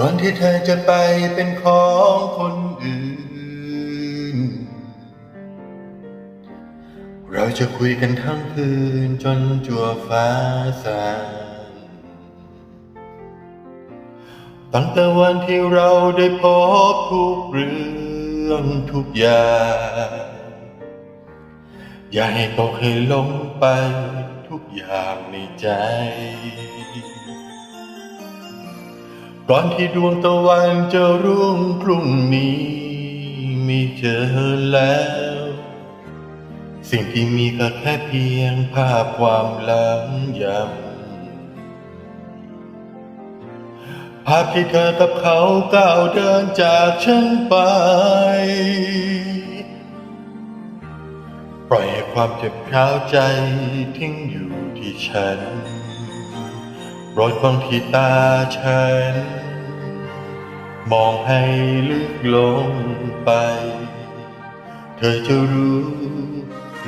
ก่อนที่เธอจะไปเป็นของคนอื่น เราจะคุยกันทั้งคืนจนจัวฟ้าสางตั้งแต่วันที่เราได้พบทุกเรื่องทุกอย่าง อย่าให้ตกให้หลงไปทุกอย่างในใจ ก่อนที่ดวงตะวันจะรุ่งพรุ่งนี้ไม่เจอแล้ว สิ่งที่มีก็แค่เพียงภาพความหลังยำภาพที่เธอกับเขาก้าวเดินจากฉันไป ปล่อยให้ความเจ็บร้าวใจทิ้งอยู่ที่ฉัน รดฟังที่ตาฉัน มองให้ลึกลงไป เธอจะรู้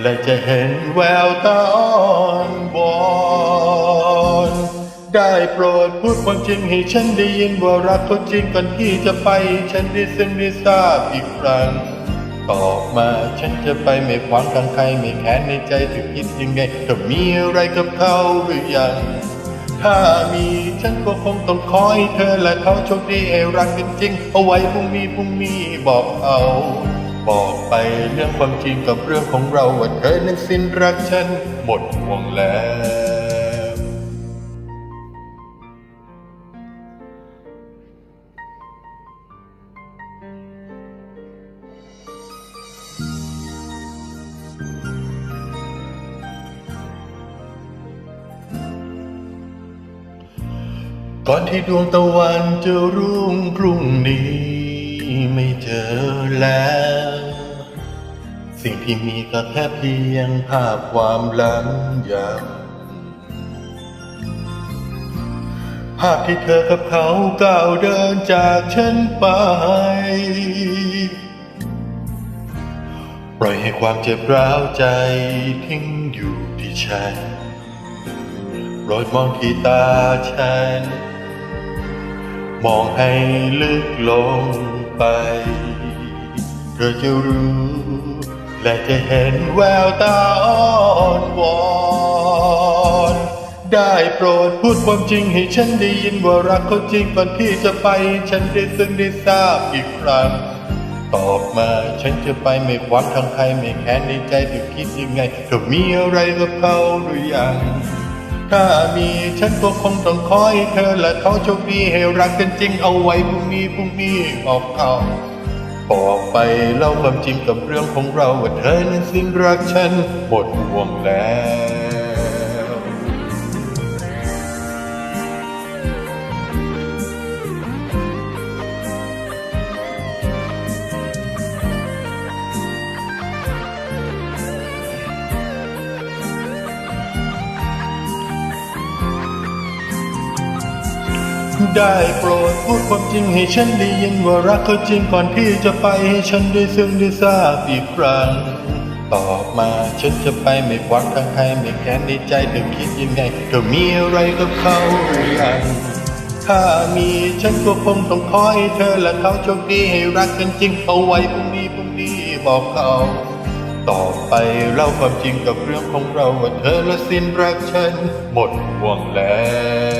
และจะเห็นแววตาอ่อนวอนได้โปรดพูดความจริงให้ฉันได้ยินว่ารักเขาจริงก่อนที่จะไป ฉันได้ซึ่งได้ทราบอีกครั้งตอบมาฉันจะไปไม่ขวางทางใครไม่แค้นในใจถึงคิดยังไงเธอมีอะไรกับเขาหรือยัง ถ้ามีฉันก็คงต้องคอยเธอและเขาโชคดีให้รักกันจริงเอาไว้พรุ่งนี้พรุ่งนี้บอกเอา บอกไปเรื่องความจริงกับเรื่องของเราว่าเธอนั้นสิ้นรักฉันหมดห่วงแล้ว ก่อนที่ดวงตะวันจะรุ่งพรุ่งนี้ไม่เจอแล้ว สิ่งที่มีก็แค่เพียงภาพความหลังยำภาพที่เธอกับเขาก้าวเดินจากฉันไป ปล่อยให้ความเจ็บร้าวใจทิ้งอยู่ที่ฉันโปรดมองที่ตาฉัน มองให้ลึกลงไป เธอจะรู้ และจะเห็นแววตาอ่อนวอนได้โปรดพูดความจริงให้ฉันได้ยินว่ารักเขาจริงก่อนที่จะไป ฉันได้ซึ่งได้ทราบอีกครั้งตอบมาฉันจะไปไม่ขวางทางใครไม่แค้นในใจเธอคิดยังไงเธอมีอะไรกับเขาหรือยัง ถ้ามีฉันก็คงต้องคอยเธอและเขาโชคดีให้รักกันจริงเอาไว้พรุ่งนี้พรุ่งนี้บอกเอาบอกไปเล่าความจริงกับเรื่องของเราว่าเธอนั้นสิ้นรักฉันหมดห่วงแล้ว ได้โปรดพูดความจริงให้ฉันได้ยินว่ารักเขาจริงก่อนที่จะไปให้ฉันได้ซึ่งได้ทราบอีกครั้ง ตอบมาฉันจะไปไม่ขวางทางใครไม่แค้นในใจเธอคิดยังไงเธอมีอะไรกับเขาหรือยังถ้ามีฉันก็คงต้องคอยเธอและเขาโชคดีให้รักกันจริงเอาไว้พรุ่งนี้พรุ่งนี้บอกเขาต่อไปเล่าความจริงกับเรื่องของเราว่าเธอละสิ้นรักฉันหมดห่วงแล้ว